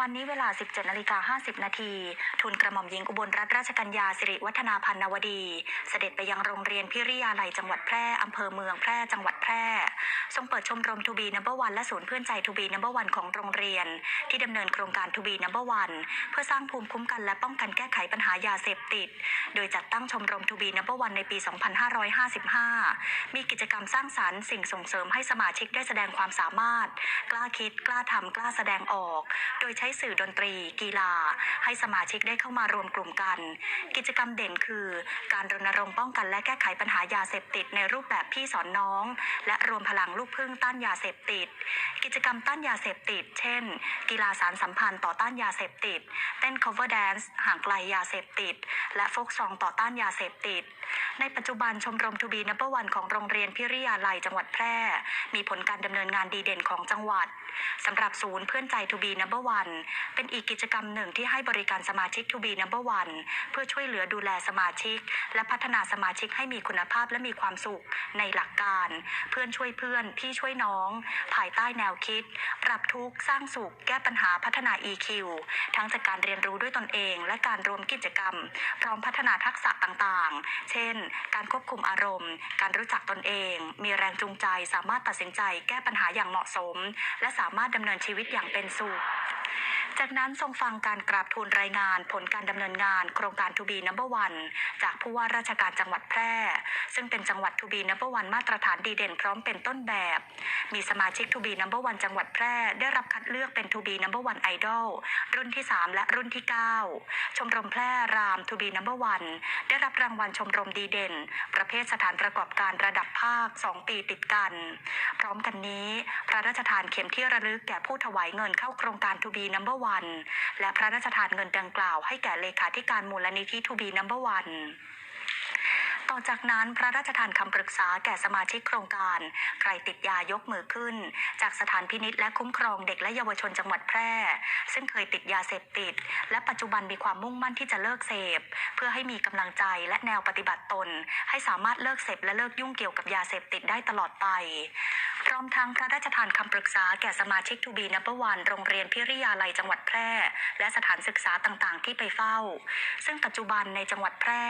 วันนี้เวลา 17นาฬิกา50 นาที ทุนกระหม่อมหญิงอุบลรัตนราชกัญญาสิริวัฒนาพันนวดี เสด็จไปยังโรงเรียนพิริยาลัยจังหวัดแพร่ อำเภอเมืองแพร่ จังหวัดแพร่ ทรงเปิดชมรมทูบีนัมเบอร์วันและศูนย์เพื่อนใจทูบีนัมเบอร์วันของโรงเรียน ที่ดำเนินโครงการทูบีนัมเบอร์วันเพื่อสร้างภูมิคุ้มกันและป้องกันแก้ไขปัญหายาเสพติด โดยจัดตั้งชมรมทูบีนัมเบอร์วันในปี 2555 มีกิจกรรมสร้างสรรค์สิ่งส่งเสริมให้สมาชิกได้แสดงความสามารถ กล้าคิด กล้าทำกล้าแสดงออก โดยใช้้สื่อดนตรี กีฬา ให้สมาชิกได้เข้ามารวมกลุ่มกัน กิจกรรมเด่นคือ การรณรงค์ป้องกันและแก้ไขปัญหายาเสพติดในรูปแบบพี่สอนน้อง และรวมพลังลูกพึ่งต้านยาเสพติด กิจกรรมต้านยาเสพติด เช่น กีฬาสารสัมพันธ์ต่อต้านยาเสพติด เต้น cover dance ห่างไกลยาเสพติด และโฟกซองต่อต้านยาเสพติด ในปัจจุบันชมรมทูบีนับวันของโรงเรียนพิริยาลัยจังหวัดแพร่ มีผลการดำเนินงานดีเด่นของจังหวัดสำหรับศูนย์เพื่อนใจทูบีนับวันเป็นอีกกิจกรรมหนึ่งที่ให้บริการสมาชิกทูบีนับวันเพื่อช่วยเหลือดูแลสมาชิก และพัฒนาสมาชิกให้มีคุณภาพและมีความสุขในหลักการ เพื่อนช่วยเพื่อนพี่ช่วยน้อง ภายใต้แนวคิด ปรับทุกข์สร้างสุข แก้ปัญหาพัฒนา EQ ทั้งจากการเรียนรู้ด้วยตนเอง และการรวมกิจกรรม พร้อมพัฒนาทักษะต่างๆ เช่นการควบคุมอารมณ์ การรู้จักตนเอง มีแรงจูงใจ สามารถตัดสินใจแก้ปัญหาอย่างเหมาะสม และสามารถดำเนินชีวิตอย่างเป็นสุข จากนั้นทรงฟังการกราบทูลรายงานผลการดำเนินงาน โครงการทูบีนัมเบอร์วันจากผู้ว่าราชการจังหวัดแพร่ ซึ่งเป็นจังหวัดทูบีนัมเบอร์วันมาตรฐานดีเด่นพร้อมเป็นต้นแบบ มีสมาชิกทูบีนัมเบอร์วันจังหวัดแพร่ ได้รับคัดเลือกเป็นทูบีนัมเบอร์วันไอดอลรุ่นที่ 3 และรุ่นที่ 9 ชมรมแพร่รามทูบีนัมเบอร์วันได้รับรางวัลชมรมดีเด่น ประเภทสถานประกอบการระดับภาค 2 ปีติดกัน พร้อมกันนี้ พระราชทานเข็มที่ระลึกแก่ผู้ถวายเงินเข้าโครงการทูบีนัมเบอร์วันและพระราชทานเงินดังกล่าวให้แก่เลขาธิการมูลนิธิทูบีนัมเบอร์วันต่อจากนั้นพระราชทานคำปรึกษาแก่สมาชิกโครงการ ใครติดยายกมือขึ้น จากสถานพินิษและคุ้มครองเด็กและเยาวชนจังหวัดแพร่ ซึ่งเคยติดยาเสพติด และปัจจุบันมีความมุ่งมั่นที่จะเลิกเสพ เพื่อให้มีกำลังใจและแนวปฏิบัติตน ให้สามารถเลิกเสพและเลิกยุ่งเกี่ยวกับยาเสพติดได้ตลอดไป อมทั้งพระราชทานคำปรึกษาแก่สมาชิกทูบีนับวันโรงเรียนพิริยาลัยจังหวัดแพร่ และสถานศึกษาต่างๆ ที่ไปเฝ้า ซึ่งปัจจุบันในจังหวัดแพร่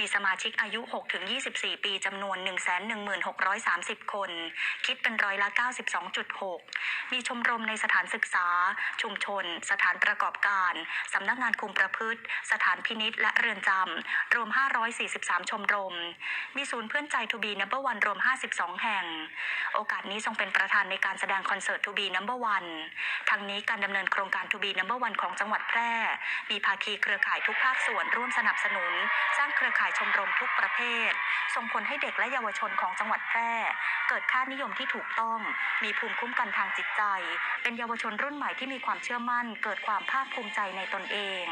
มีสมาชิกอายุ 6-24 ปีจำนวน 11630 คน คิดเป็นร้อยละ 92.6 มีชมรมในสถานศึกษา ชุมชน สถานประกอบการสำนักงานคุมประพฤติ สถานพินิษและเรือนจำรวม 543 ชมรม มีศูนย์เพื่อนใจทูบีนับวันรวม 52 แห่ง โอกาสนี้ทรงเป็นประธานในการแสดงคอนเสิร์ตทูบีนัมเบอร์วันทั้งนี้การดำเนินโครงการทูบีนัมเบอร์วันของจังหวัดแพร่ มีภาคีเครือข่ายทุกภาคส่วนร่วมสนับสนุน สร้างเครือข่ายชมรมทุกประเภท ส่งผลให้เด็กและเยาวชนของจังหวัดแพร่ เกิดค่านิยมที่ถูกต้อง มีภูมิคุ้มกันทางจิตใจ เป็นเยาวชนรุ่นใหม่ที่มีความเชื่อมั่น เกิดความภาคภูมิใจในตนเอง